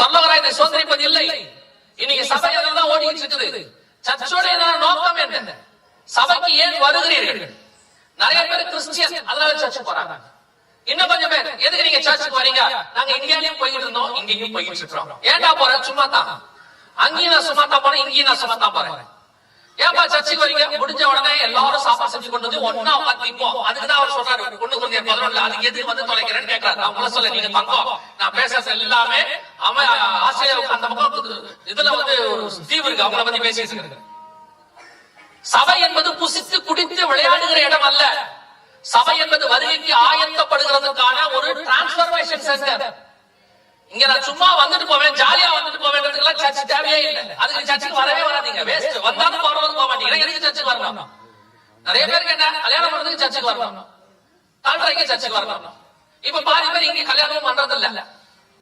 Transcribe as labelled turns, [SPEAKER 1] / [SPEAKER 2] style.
[SPEAKER 1] வல்லவராய் இதை சோதனைப்பது இல்லை. இன்னைக்கு சபை தான் ஓடிக்கிட்டு இருக்குது. சர்ச்சோட நோக்கம் என்ன? சபைக்கு ஏன் வருகிறீர்கள்? நிறைய பேர் கிறிஸ்டியன் அதனால சர்ச்சுக்கு போறாங்க. இன்னும் கொஞ்சம் பேர் எதுக்கு நீங்க சர்ச்சுக்கு வரீங்க நாங்க இங்கேயும் போயிட்டு இருந்தோம் இங்கேயும் போயிட்டு இருக்கிறோம். ஏன்டா போற? சும்மா தான் அங்கேயும் நான் சும்மா தான் போறேன் இங்கேயும் நான் சும்மா தான் போறேன். ஏப்பா சர்ச்சுக்கு வரீங்க? முடிஞ்ச உடனே எல்லாரும் சாப்பாடு செஞ்சு கொண்டு வந்து ஒன்னா உட்காந்து திப்போம் அதுக்குதான் அவர் சொல்றாரு. ஒண்ணு கொஞ்சம் பதினொன்றுல அது எதுக்கு வந்து தொலைக்கிறேன்னு கேட்கறாரு நான் உங்களை சொல்ல நீங்க தங்கம் நான் பேசுறது எல்லாமே அவன் ஆசையா அந்த பக்கம் இதுல வந்து ஒரு தீவு இருக்கு. அவங்கள பத்தி பேசிட்டு இருக்கிறேன் சபை என்பது புசித்து குடித்து விளையாடுகிற இடம் அல்ல. சபை என்பது வருகைக்கு ஆயத்தப்படுகிறதுக்கான ஒரு டிரான்ஸ்பர்மேஷன் சென்டர் இங்க நான் சும்மா வந்துட்டு போவேன். ஜாலியா வந்துட்டு போவேன்றதுக்கெல்லாம் சர்ச்சு தேவையே இல்லை. அதுக்கு சர்ச்சுக்கு வரவே வராதீங்க. வேஸ்ட் வந்தாலும் வரும். போக மாட்டீங்க எதுக்கு சர்ச்சுக்கு வரணும். நிறைய பேருக்கு என்ன கல்யாணம் பண்றதுக்கு சர்ச்சுக்கு வரணும். டாக்டருக்கு சர்ச்சுக்கு வரணும். இப்ப பாதி பேர் இங்க கல்யாணமும் பண்றது இல்ல